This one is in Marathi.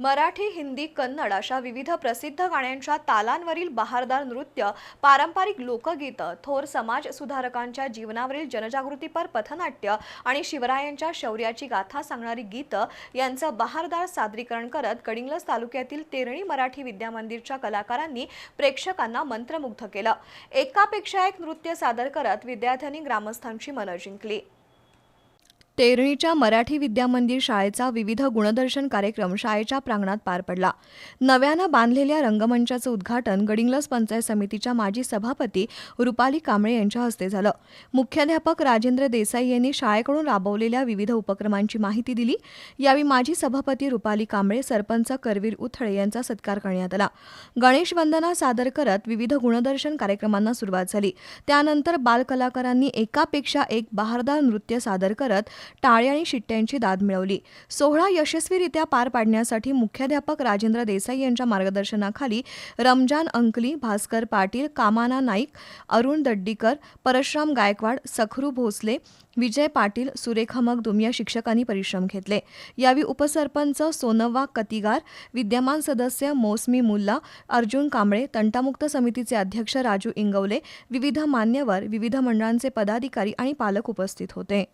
मराठी हिंदी कन्नड अशा विविध प्रसिद्ध गाण्यांच्या तालांवरील बहारदार नृत्य पारंपरिक लोकगीतं थोर समाज सुधारकांच्या जीवनावरील जनजागृतीपर पथनाट्य आणि शिवरायांच्या शौर्याची गाथा सांगणारी गीतं यांचं बहारदार सादरीकरण करत गडिंग्लज तालुक्यातील तेरणी मराठी विद्यामंदिरच्या कलाकारांनी प्रेक्षकांना मंत्रमुग्ध केलं. एकापेक्षा एक नृत्य सादर करत विद्यार्थ्यांनी ग्रामस्थांची मनं जिंकली. तेरणीच्या मराठी विद्यामंदिर शाळेचा विविध गुणदर्शन कार्यक्रम शाळेच्या प्रांगणात पार पडला. नव्यानं बांधलेल्या रंगमंचाचं उद्घाटन गडिंग्लज पंचायत समितीच्या माजी सभापती रुपाली कांबळे यांच्या हस्ते झालं. मुख्याध्यापक राजेंद्र देसाई यांनी शाळेकडून राबवलेल्या विविध उपक्रमांची माहिती दिली. यावेळी माजी सभापती रुपाली कांबळे सरपंच करवीर उथळे यांचा सत्कार करण्यात आला. गणेश वंदना सादर करत विविध गुणदर्शन कार्यक्रमांना सुरुवात झाली. त्यानंतर बालकलाकारांनी एकापेक्षा एक बहारदार नृत्य सादर करत टाळे आणि शिट्ट्यांची दाद मिळवली. सोहळा यशस्वीरित्या पार पाडण्यासाठी मुख्याध्यापक राजेंद्र देसाई यांच्या मार्गदर्शनाखाली रमजान अंकली भास्कर पाटील कामाना नाईक अरुण दड्डीकर परशुराम गायकवाड सखरू भोसले विजय पाटील सुरेखा मगदुम या शिक्षकांनी परिश्रम घेतले. यावेळी उपसरपंच सोनव्वा कतिगार विद्यमान सदस्य मोसमी मुल्ला अर्जुन कांबळे तंटामुक्त समितीचे अध्यक्ष राजू इंगवले विविध मान्यवर विविध मंडळांचे पदाधिकारी आणि पालक उपस्थित होते.